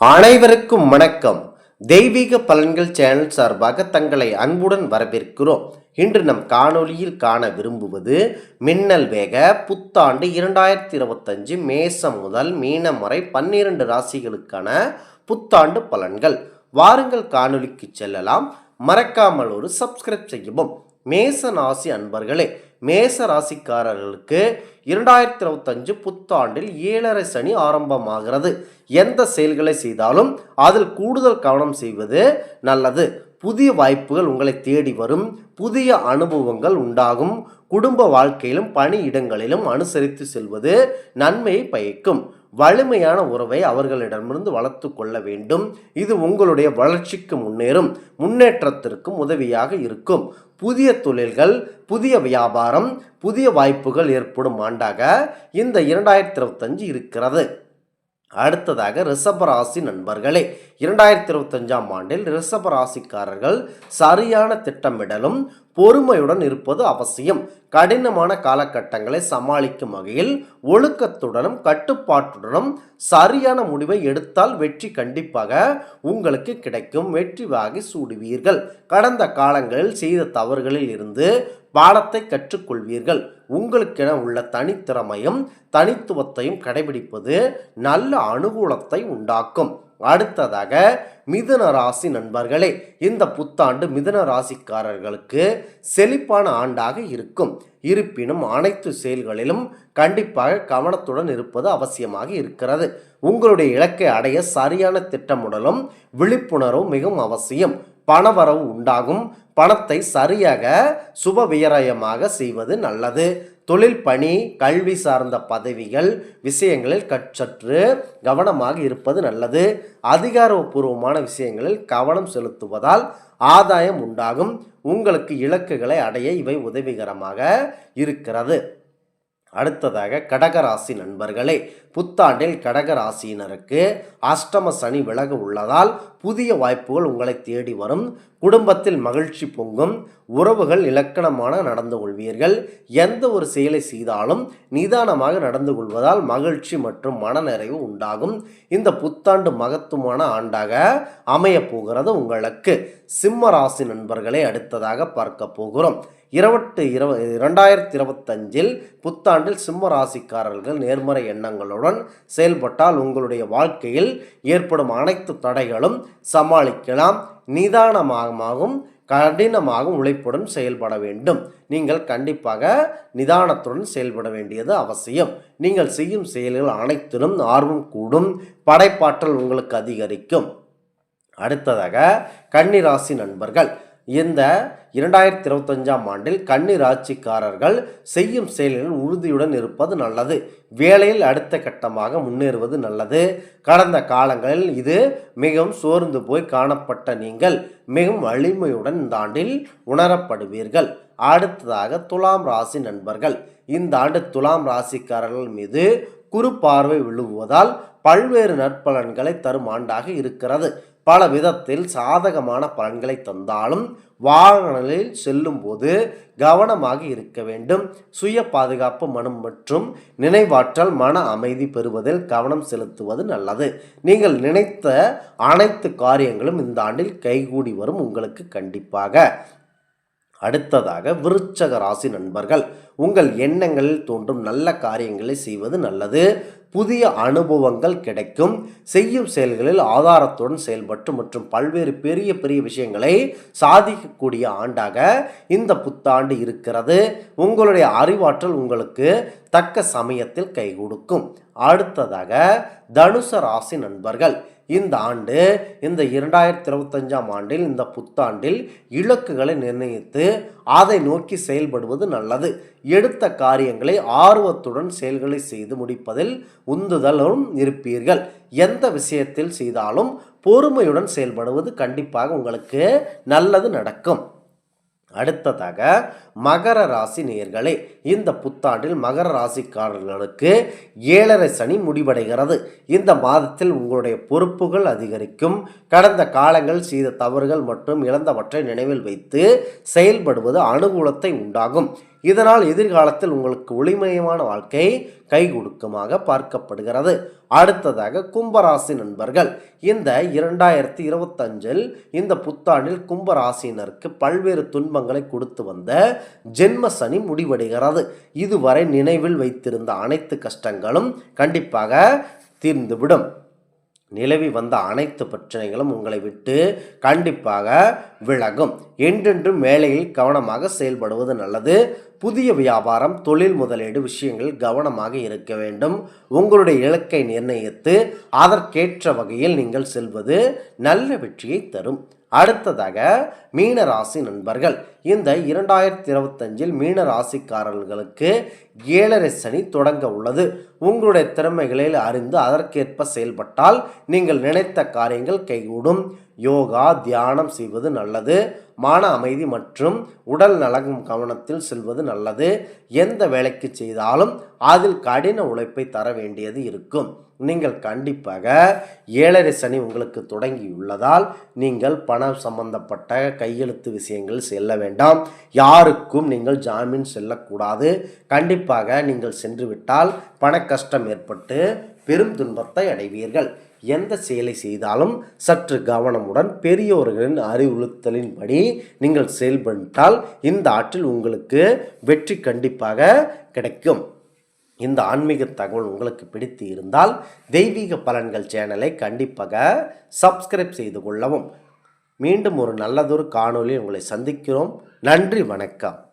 அனைவருக்கும் வணக்கம். தெய்வீக பலன்கள் சேனல் சார்பாக தங்களை அன்புடன் வரவேற்கிறோம். இன்று நம் காணொளியில் காண விரும்புவது மின்னல் வேக புத்தாண்டு இரண்டாயிரத்தி இருபத்தஞ்சு மேசம் முதல் மீனம் வரை பன்னிரண்டு ராசிகளுக்கான புத்தாண்டு பலன்கள். வாருங்கள் காணொலிக்கு செல்லலாம். மறக்காமல் ஒரு சப்ஸ்கிரைப் செய்யவும். மேச ராசி அன்பர்களே மேச ராசிக்காரர்களுக்கு இரண்டாயிரத்தி இருபத்தஞ்சு புத்தாண்டில் ஏழரை சனி ஆரம்பமாகிறது. எந்த செயல்களை செய்தாலும் அதில் கூடுதல் கவனம் செய்வது நல்லது. புதிய வாய்ப்புகள் உங்களை தேடி வரும். புதிய அனுபவங்கள் உண்டாகும். குடும்ப வாழ்க்கையிலும் பணி இடங்களிலும் அனுசரித்து செல்வது நன்மையை பயக்கும். வலிமையான உறவை அவர்களிடமிருந்து வளர்த்து கொள்ள வேண்டும். இது உங்களுடைய வளர்ச்சிக்கு முன்னேறும். முன்னேற்றத்திற்கும் உதவியாக இருக்கும். புதிய தொழில்கள் புதிய வியாபாரம் புதிய வாய்ப்புகள் ஏற்படும் ஆண்டாக இந்த இரண்டாயிரத்தி இருபத்தஞ்சு இருக்கிறது. அடுத்ததாக ரிஷபராசி நண்பர்களே இரண்டாயிரத்தி இருபத்தஞ்சாம் ஆண்டில் ரிஷபராசிக்காரர்கள் சரியான திட்டமிடலும் பொறுமையுடன் இருப்பது அவசியம். கடினமான காலகட்டங்களை சமாளிக்கும் வகையில் ஒழுக்கத்துடனும் கட்டுப்பாட்டுடனும் சரியான முடிவை எடுத்தால் வெற்றி கண்டிப்பாக உங்களுக்கு கிடைக்கும். வெற்றி வாகி சூடுவீர்கள். கடந்த காலங்களில் செய்த தவறுகளில் இருந்து பாடத்தை கற்றுக்கொள்வீர்கள். உங்களுக்கென உள்ள தனித்திறமையும் தனித்துவத்தையும் கடைபிடிப்பது நல்ல அனுகூலத்தை உண்டாக்கும். அடுத்ததாக மிதுன ராசி நண்பர்களே இந்த புத்தாண்டு மிதுன ராசிக்காரர்களுக்கு செழிப்பான ஆண்டாக இருக்கும். இருப்பினும் அனைத்து செயல்களிலும் கண்டிப்பாக கவனத்துடன் இருப்பது அவசியமாக இருக்கிறது. உங்களுடைய இலக்கை அடைய சரியான திட்டமுடலும் விழிப்புணர்வும் மிகவும் அவசியம். பணவரவு உண்டாகும். பணத்தை சரியாக சுப விரயமாக செய்வது நல்லது. தொழில் பணி கல்வி சார்ந்த பதவிகள் விஷயங்களில் கற்றற்று கவனமாக இருப்பது நல்லது. அதிகாரப்பூர்வமான விஷயங்களில் கவனம் செலுத்துவதால் ஆதாயம் உண்டாகும். உங்களுக்கு இலக்குகளை அடைய இவை உதவிகரமாக இருக்கிறது. அடுத்ததாக கடகராசி நண்பர்களே புத்தாண்டில் கடகராசியினருக்கு அஷ்டம சனி விலக உள்ளதால் புதிய வாய்ப்புகள் உங்களை தேடி வரும். குடும்பத்தில் மகிழ்ச்சி பொங்கும். உறவுகள் இலக்கணமான நடந்து கொள்வீர்கள். எந்த ஒரு செயலை செய்தாலும் நிதானமாக நடந்து கொள்வதால் மகிழ்ச்சி மற்றும் மனநிறைவு உண்டாகும். இந்த புத்தாண்டு மகத்துவமான ஆண்டாக அமைய போகிறது உங்களுக்கு. சிம்ம ராசி நண்பர்களை அடுத்ததாக பார்க்க போகிறோம். இருபட்டு இருவ இரண்டாயிரத்தி இருபத்தஞ்சில் புத்தாண்டில் சிம்ம ராசிக்காரர்கள் நேர்மறை எண்ணங்களுடன் செயல்பட்டால் உங்களுடைய வாழ்க்கையில் ஏற்படும் அனைத்து தடைகளும் சமாளிக்கலாம். நிதானமாகவும் கடினமாகவும் உழைப்புடன் செயல்பட வேண்டும். நீங்கள் கண்டிப்பாக நிதானத்துடன் செயல்பட வேண்டியது அவசியம். நீங்கள் செய்யும் செயல்கள் அனைத்திலும் ஆர்வம் கூடும். படைப்பாற்றல் உங்களுக்கு அதிகரிக்கும். அடுத்ததாக கன்னிராசி நண்பர்கள். இந்த இரண்டாயிரத்தி இருபத்தஞ்சாம் ஆண்டில் கண்ணீர் ஆட்சிக்காரர்கள் செய்யும் செயல்களில் உறுதியுடன் இருப்பது நல்லது. வேலையில் அடுத்த கட்டமாக முன்னேறுவது நல்லது. கடந்த காலங்களில் இது மிகவும் சோர்ந்து போய் காணப்பட்ட நீங்கள் மிகவும் வலிமையுடன் இந்த ஆண்டில் உணரப்படுவீர்கள். அடுத்ததாக துலாம் ராசி நண்பர்கள். இந்த ஆண்டு துலாம் ராசிக்காரர்கள் மீது குறு பார்வை விழுவுவதால் பல்வேறு நற்பலன்களை தரும் ஆண்டாக இருக்கிறது. பல விதத்தில் சாதகமான பலன்களை தந்தாலும் வாகனங்களில் செல்லும் போது கவனமாக இருக்க வேண்டும். சுய பாதுகாப்பு மனம் மற்றும் நினைவாற்றல் மன அமைதி பெறுவதில் கவனம் செலுத்துவது நல்லது. நீங்கள் நினைத்த அனைத்து காரியங்களும் இந்த ஆண்டில் கைகூடி வரும். உங்களுக்கு கண்டிப்பாக அடுத்ததாக விருச்சக ராசி நண்பர்கள் உங்கள் எண்ணங்களில் தோன்றும் நல்ல காரியங்களை செய்வது நல்லது. புதிய அனுபவங்கள் கிடைக்கும். செய்யும் செயல்களில் ஆதாரத்துடன் செயல்பட்டு மற்றும் பல்வேறு பெரிய பெரிய விஷயங்களை சாதிக்கக்கூடிய ஆண்டாக இந்த புத்தாண்டு இருக்கிறது. உங்களுடைய அறிவாற்றல் உங்களுக்கு தக்க சமயத்தில் கை கொடுக்கும் அடுத்ததாக தனுச ராசி நண்பர்கள் இந்த ஆண்டு இந்த இரண்டாயிரத்தி இருபத்தஞ்சாம் ஆண்டில் இந்த புத்தாண்டில் இலக்குகளை நிர்ணயித்து அதை நோக்கி செயல்படுவது நல்லது. எடுத்த காரியங்களை ஆர்வத்துடன் செயல்களை செய்து முடிப்பதில் உந்துதலும் இருப்பீர்கள். எந்த விஷயத்தில் செய்தாலும் பொறுமையுடன் செயல்படுவது கண்டிப்பாக உங்களுக்கு நல்லது நடக்கும். அடுத்ததாக மகர ராசி நேர்களே இந்த புத்தாண்டில் மகர ராசிக்காரர்களுக்கு ஏழரை சனி முடிவடைகிறது. இந்த மாதத்தில் உங்களுடைய பொறுப்புகள் அதிகரிக்கும். கடந்த காலங்கள் செய்த தவறுகள் மற்றும் இழந்தவற்றை நினைவில் வைத்து செயல்படுவது அனுகூலத்தை உண்டாகும். இதனால் எதிர்காலத்தில் உங்களுக்கு ஒளிமயமான வாழ்க்கை கை கொடுக்குமாக பார்க்கப்படுகிறது. அடுத்ததாக கும்பராசி நண்பர்கள் இந்த இரண்டாயிரத்தி இருபத்தஞ்சில் இந்த புத்தாண்டில் கும்பராசினருக்கு பல்வேறு துன்பங்களை கொடுத்து வந்த ஜென்ம சனி முடிவடைகிறது. இதுவரை நினைவில் வைத்திருந்த அனைத்து கஷ்டங்களும் கண்டிப்பாக தீர்ந்துவிடும். நிலவி வந்த அனைத்து பிரச்சனைகளும் உங்களை விட்டு கண்டிப்பாக விலகும். என்றென்றும் வேலையில் கவனமாக செயல்படுவது நல்லது. புதிய வியாபாரம் தொழில் முதலீடு விஷயங்கள் கவனமாக இருக்க வேண்டும். உங்களுடைய இலக்கை நிர்ணயித்து அதற்கேற்ற வகையில் நீங்கள் செல்வது நல்ல வெற்றியை தரும். அடுத்ததாக மீன ராசி நண்பர்கள். இந்த இரண்டாயிரத்தி இருபத்தஞ்சில் மீன ராசிக்காரர்களுக்கு ஏழரை சனி தொடங்க உள்ளது. உங்களுடைய திறமைகளில் அறிந்து அதற்கேற்ப செயல்பட்டால் நீங்கள் நினைத்த காரியங்கள் கைகூடும். யோகா தியானம் செய்வது நல்லது. மன அமைதி மற்றும் உடல் நலகும் கவனத்தில் செல்வது நல்லது. எந்த வேலைக்கு செய்தாலும் அதில் கடின உழைப்பை தர வேண்டியது இருக்கும். நீங்கள் கண்டிப்பாக ஏழரை சனி உங்களுக்கு தொடங்கியுள்ளதால் நீங்கள் பணம் சம்பந்தப்பட்ட கையெழுத்து விஷயங்கள் செல்ல வேண்டாம். யாருக்கும் நீங்கள் ஜாமீன் செல்லக்கூடாது. கண்டிப்பாக நீங்கள் சென்றுவிட்டால் பண கஷ்டம் ஏற்பட்டு பெரும் துன்பத்தை அடைவீர்கள். எந்த செயலை செய்தாலும் சற்று கவனமுடன் பெரியோர்களின் அறிவுறுத்தலின்படி நீங்கள் செயல்பட்டால் இந்த ஆற்றில் உங்களுக்கு வெற்றி கண்டிப்பாக கிடைக்கும். இந்த ஆன்மீக தகவல் உங்களுக்கு பிடித்து இருந்தால் தெய்வீக பலன்கள் சேனலை கண்டிப்பாக சப்ஸ்கிரைப் செய்து கொள்ளவும். மீண்டும் ஒரு நல்லதொரு காணொலி உங்களை சந்திக்கிறோம். நன்றி வணக்கம்.